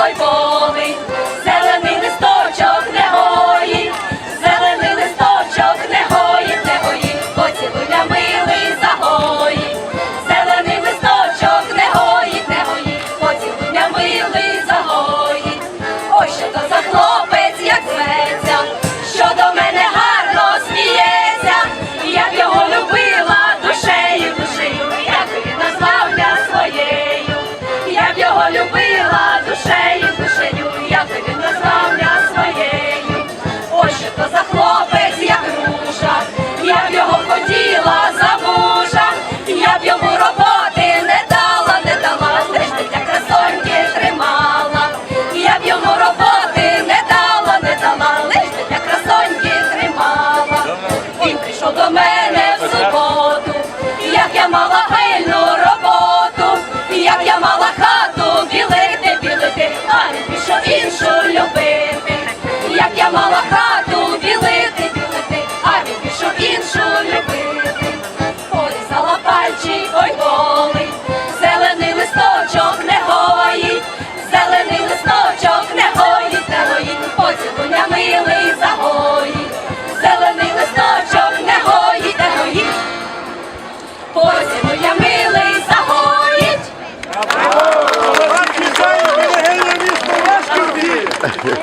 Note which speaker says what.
Speaker 1: той зелений листочок не зелений листочок не гоїть, не гоїть, поцілуйня милий зелений листочок не гоїть, не гоїть, поцілуйня милий загоїть. Що то за хлопець, як зветься, що до мене гарно сміється, я б його любила душею, душею, як він назвав я своєю, я б його любила. прийшов до мене в суботу, як я мала пильну роботу, як я мала хату білити, білити, а не пішов іншу любити, як я мала хату.
Speaker 2: Arriba.